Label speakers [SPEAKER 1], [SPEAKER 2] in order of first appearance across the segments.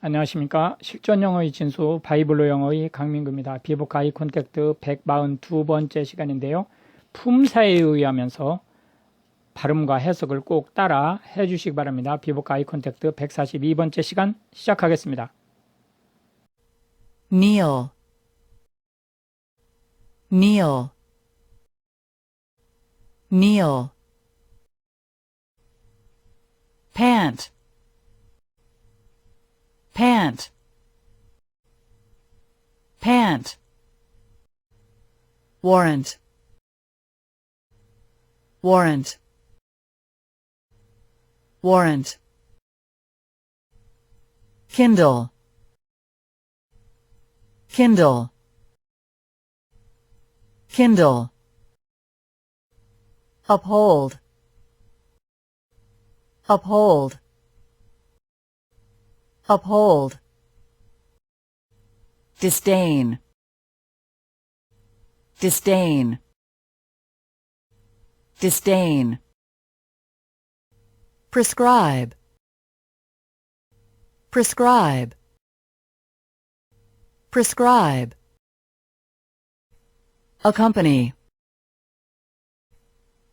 [SPEAKER 1] 안녕하십니까. 실전 영어의 진수 바이블로 영어의 강민구입니다. 비복 아이 콘택트 142번째 시간인데요. 품사에 의하면서 발음과 해석을 꼭 따라 해주시기 바랍니다. 비복 아이 콘택트 142번째 시간 시작하겠습니다.
[SPEAKER 2] kneel, kneel, kneel, pant, pant, pant, warrant, warrant, warrant, kindle, Kindle. Kindle. Uphold. Uphold. Uphold. Disdain. Disdain. Disdain. Prescribe. Prescribe. Prescribe. Accompany.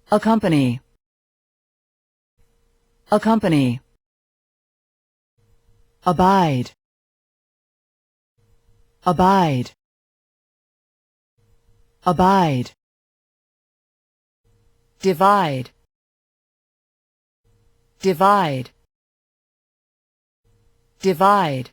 [SPEAKER 2] Accompany. Accompany. Abide. Abide. Abide. Divide. Divide. Divide.